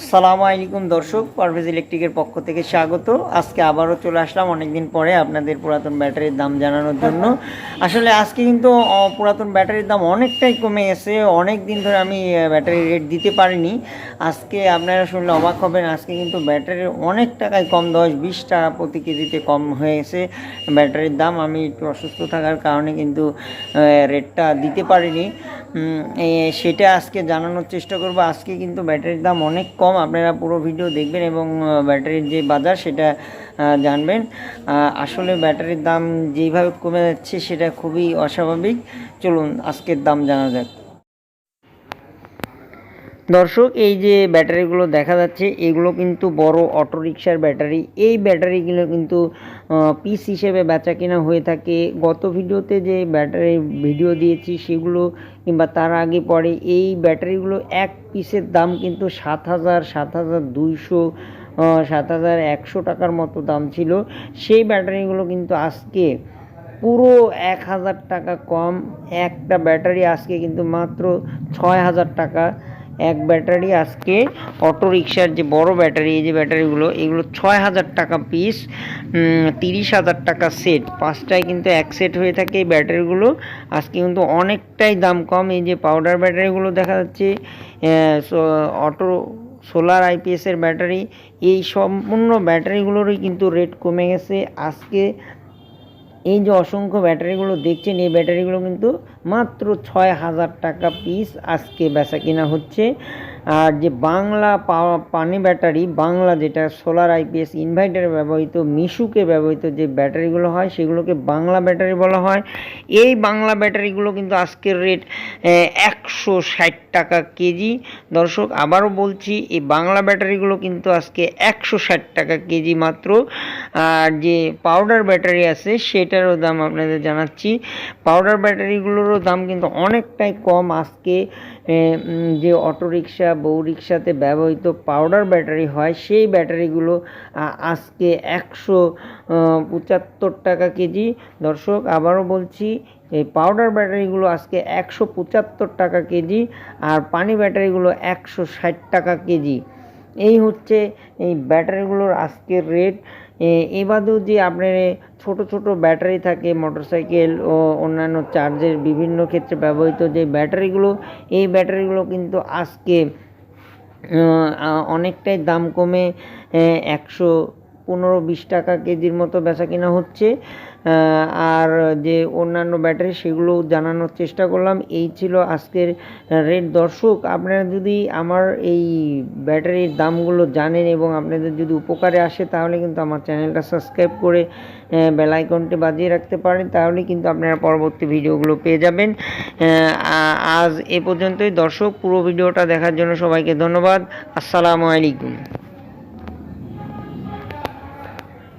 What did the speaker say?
আসসালামু আলাইকুম দর্শক, পারভেজ ইলেকট্রিকের পক্ষ থেকে স্বাগত। আজকে আবারও চলে আসলাম অনেকদিন পরে আপনাদের পুরাতন ব্যাটারির দাম জানানোর জন্য। আসলে আজকে কিন্তু পুরাতন ব্যাটারির দাম অনেকটাই কমে গেছে। অনেক দিন ধরে আমি ব্যাটারি রেট দিতে পারিনি। আজকে আপনারা শুনলে অবাক হবেন, আজকে কিন্তু ব্যাটারির অনেক টাকায় কম, দশ, বিশ টাকা প্রতি কেজিতে কম হয়ে গেছে ব্যাটারির দাম। আমি একটু অসুস্থ থাকার কারণে কিন্তু রেটটা দিতে পারিনি। সেটা আজকে জানানোর চেষ্টা করব। আজকে কিন্তু ব্যাটারির দাম অনেক কম আপনারা পুরো ভিডিও দেখবেন এবং ব্যাটারির যে বাজার সেটা জানবেন। আসলে ব্যাটারির দাম যেইভাবে কমে যাচ্ছে সেটা খুবই অস্বাভাবিক। চলুন, আজকের দাম জানা যাক। দর্শক, এই যে ব্যাটারিগুলো দেখা যাচ্ছে, এগুলো কিন্তু বড় অটো রিক্সার ব্যাটারি। এই ব্যাটারিগুলো কিন্তু পিস হিসেবে বেচা কেনা হয়ে থাকে। গত ভিডিওতে যে ব্যাটারির ভিডিও দিয়েছি, সেগুলো কিংবা তার আগে পরে এই ব্যাটারিগুলো এক পিসের দাম কিন্তু সাত হাজার সাত হাজার দুইশো সাত হাজার একশো টাকার মতো দাম ছিল। সেই ব্যাটারিগুলো কিন্তু আজকে পুরো এক হাজার টাকা কম। একটা ব্যাটারি আজকে কিন্তু মাত্র ছয় হাজার টাকা। এক ব্যাটারি আজকে অটো রিক্সার যে বড় ব্যাটারি, এই যে ব্যাটারিগুলো, এগুলো ছয় হাজার টাকা পিস তিরিশ হাজার টাকা সেট পাঁচটায় কিন্তু এক সেট হয়ে থাকে এই ব্যাটারিগুলো। আজকে কিন্তু অনেকটাই দাম কম। এই যে পাউডার ব্যাটারিগুলো দেখা যাচ্ছে অটো সোলার আইপিএসের ব্যাটারি, এই সম্পূর্ণ ব্যাটারিগুলোরই কিন্তু রেট কমে গেছে। আজকে এই যে অসংখ্য ব্যাটারিগুলো দেখছেন, এই ব্যাটারিগুলো কিন্তু মাত্র ছয় হাজার টাকা পিস আজকে বেচা কিনা হচ্ছে। আর যে বাংলা পানি ব্যাটারি, বাংলা যেটা সোলার আইপিএস ইনভার্টারে ব্যবহৃত, মিশুকে ব্যবহৃত যে ব্যাটারিগুলো হয়, সেগুলোকে বাংলা ব্যাটারি বলা হয়। এই বাংলা ব্যাটারিগুলো কিন্তু আজকের রেট একশো ষাট টাকা কেজি। দর্শক, আবারও বলছি, এই বাংলা ব্যাটারিগুলো কিন্তু আজকে একশো ষাট টাকা কেজি মাত্র। আর যে পাউডার ব্যাটারি আছে, সেটারও দাম আপনাদের জানাচ্ছি। পাউডার ব্যাটারিগুলোরও দাম কিন্তু অনেকটাই কম আজকে যে অটো রিক্সা বউ রিক্সাতে ব্যবহৃত পাউডার ব্যাটারি হয়, সেই ব্যাটারিগুলো আজকে একশো পঁচাত্তর টাকা কেজি। দর্শক, আবারও বলছি, এই পাউডার ব্যাটারিগুলো আজকে একশো পঁচাত্তর টাকা কেজি আর পানি ব্যাটারিগুলো একশো ষাট টাকা কেজি। এই হচ্ছে এই ব্যাটারিগুলোর আজকের রেট এবাদেও যে আপনার ছোট ছোট ব্যাটারি থাকে মোটরসাইকেল ও অন্যান্য চার্জের বিভিন্ন ক্ষেত্রে ব্যবহৃত যে ব্যাটারিগুলো এই ব্যাটারিগুলো কিন্তু আজকে অনেকটাই দাম কমে একশো পনেরো বিশ টাকা কেজির মতো বেচা কিনা হচ্ছে আর যে অন্যান্য ব্যাটারি সেগুলো জানানোর চেষ্টা করলাম। এই ছিল আজকের রেট। দর্শক, আপনারা যদি আমার এই ব্যাটারির দামগুলো জানেন এবং আপনাদের যদি উপকারে আসে, তাহলে কিন্তু আমার চ্যানেলটা সাবস্ক্রাইব করে বেল আইকনটি বাজিয়ে রাখতে পারেন, তাহলে কিন্তু আপনারা পরবর্তী ভিডিওগুলো পেয়ে যাবেন। আজ এ পর্যন্তই। দর্শক, পুরো ভিডিওটা দেখার জন্য সবাইকে ধন্যবাদ। আসসালামু আলাইকুম।